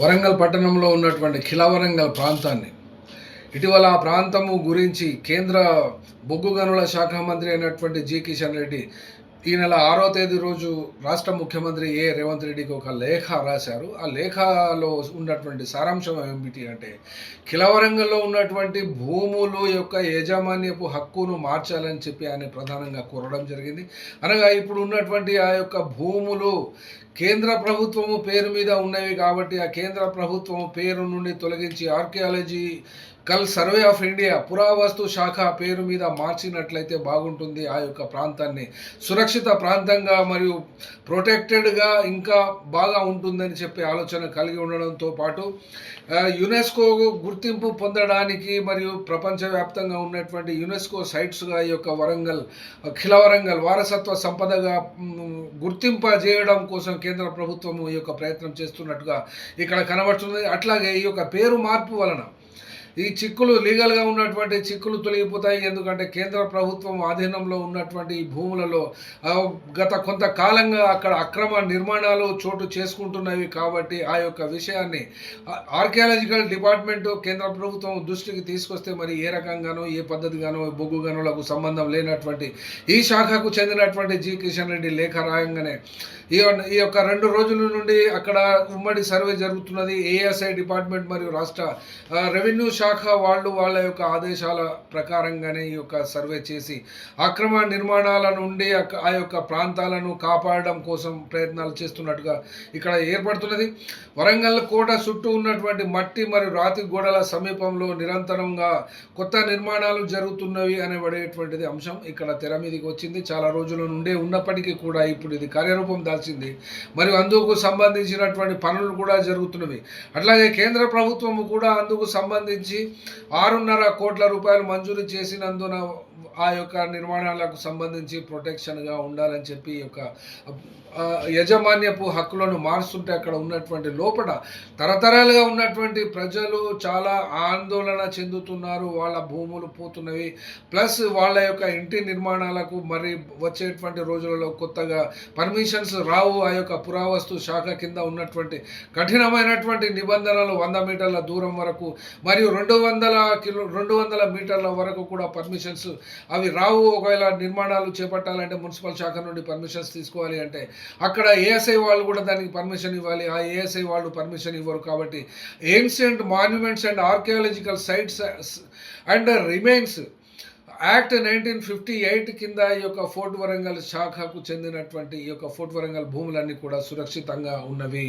వరంగల్ పట్టణంలో ఉన్నటువంటి ఖిలావరంగల్ ప్రాంతాన్ని. ఇటీవల ఆ ప్రాంతము గురించి కేంద్ర బొగ్గు గనుల శాఖ మంత్రి అయినటువంటి జి కిషన్ రెడ్డి ఈ నెల ఆరో తేదీ రోజు రాష్ట్ర ముఖ్యమంత్రి ఏ రేవంత్ రెడ్డికి ఒక లేఖ రాశారు. ఆ లేఖలో ఉన్నటువంటి సారాంశం ఏమిటి అంటే కిలవరంగంలో ఉన్నటువంటి భూములు యొక్క యాజమాన్యపు హక్కును మార్చాలని చెప్పి ఆయన ప్రధానంగా కోరడం జరిగింది. అనగా ఇప్పుడు ఉన్నటువంటి ఆ యొక్క భూములు కేంద్ర ప్రభుత్వము పేరు మీద ఉన్నవి కాబట్టి ఆ కేంద్ర ప్రభుత్వం పేరు నుండి తొలగించి ఆర్కియాలజీ కల్ సర్వే ఆఫ్ ఇండియా పురావస్తు శాఖ పేరు మీద మార్చినట్లయితే బాగుంటుంది ఆ యొక్క ప్రాంతాన్ని. సురక్షిత ప్రాంతంగా మరియు ప్రొటెక్టెడ్గా ఇంకా బాగా ఉంటుందని చెప్పే ఆలోచన కలిగి ఉండడంతో పాటు యునెస్కో గుర్తింపు పొందడానికి మరియు ప్రపంచవ్యాప్తంగా ఉన్నటువంటి యునెస్కో సైట్స్గా ఈ యొక్క వరంగల్ అఖిల వరంగల్ వారసత్వ సంపదగా గుర్తింపజేయడం కోసం కేంద్ర ప్రభుత్వం ఈ యొక్క ప్రయత్నం చేస్తున్నట్టుగా ఇక్కడ కనబడుతుంది. అట్లాగే ఈ యొక్క పేరు మార్పు వలన ఈ చిక్కులు లీగల్గా ఉన్నటువంటి చిక్కులు తొలగిపోతాయి. ఎందుకంటే కేంద్ర ప్రభుత్వం ఆధీనంలో ఉన్నటువంటి ఈ భూములలో గత కొంతకాలంగా అక్కడ అక్రమ నిర్మాణాలు చోటు చేసుకుంటున్నవి కాబట్టి ఆ యొక్క విషయాన్ని ఆర్కియాలజికల్ డిపార్ట్మెంట్ కేంద్ర ప్రభుత్వం దృష్టికి తీసుకొస్తే మరి ఏ రకంగానో ఏ పద్ధతిగానో బొగ్గు గనులకు సంబంధం లేనటువంటి ఈ శాఖకు చెందినటువంటి జి కిషన్ రెడ్డి లేఖ రాయంగానే ఈ ఈ యొక్క రెండు రోజుల నుండి అక్కడ ఉమ్మడి సర్వే జరుగుతున్నది. ఏఎస్ఐ డిపార్ట్మెంట్ మరియు రాష్ట్ర రెవెన్యూ శాఖ వాళ్ళు వాళ్ళ యొక్క ఆదేశాల ప్రకారంగానే ఈ యొక్క సర్వే చేసి అక్రమ నిర్మాణాల నుండి ఆ యొక్క ప్రాంతాలను కాపాడడం కోసం ప్రయత్నాలు చేస్తున్నట్టుగా ఇక్కడ ఏర్పడుతున్నది. వరంగల్ కోట చుట్టూ ఉన్నటువంటి మట్టి మరియు రాతి గోడల సమీపంలో నిరంతరంగా కొత్త నిర్మాణాలు జరుగుతున్నవి అనబడేటువంటిది అంశం ఇక్కడ తెర మీదకి వచ్చింది. చాలా రోజుల నుండే ఉన్నప్పటికీ కూడా ఇప్పుడు ఇది కార్యరూపం దాల్చింది. మరియు అందుకు సంబంధించినటువంటి పనులు కూడా జరుగుతున్నవి. అట్లాగే కేంద్ర ప్రభుత్వం కూడా అందుకు సంబంధించి ఆరున్నర కోట్ల రూపాయలు మంజూరు చేసినందున ఆ యొక్క నిర్మాణాలకు సంబంధించి ప్రొటెక్షన్గా ఉండాలని చెప్పి ఈ యొక్క యజమాన్యపు హక్కులను మారుస్తుంటే అక్కడ ఉన్నటువంటి లోపల తరతరాలుగా ఉన్నటువంటి ప్రజలు చాలా ఆందోళన చెందుతున్నారు. వాళ్ళ భూములు పోతున్నవి. ప్లస్ వాళ్ళ యొక్క ఇంటి నిర్మాణాలకు మరి వచ్చేటువంటి రోజులలో కొత్తగా పర్మిషన్స్ రావు. ఆ యొక్క పురావస్తు శాఖ కింద ఉన్నటువంటి కఠినమైనటువంటి నిబంధనలు వంద మీటర్ల దూరం వరకు మరియు రెండు వందల కిలో రెండు వందల మీటర్ల వరకు కూడా పర్మిషన్స్ అవి రావు. ఒకవేళ నిర్మాణాలు చేపట్టాలంటే మున్సిపల్ శాఖ నుండి పర్మిషన్స్ తీసుకోవాలి అంటే అక్కడ ఏఎస్ఐ వాళ్ళు కూడా దానికి పర్మిషన్ ఇవ్వాలి. ఆ ఏఎస్ఐ వాళ్ళు పర్మిషన్ ఇవ్వరు కాబట్టి ancient monuments and archaeological sites and remains act nineteen fifty eight కింద ఈ యొక్క ఫోర్ట్ వరంగల్ శాఖకు చెందినటువంటి ఈ యొక్క ఫోర్ట్ వరంగల్ భూములన్నీ కూడా సురక్షితంగా ఉన్నవి.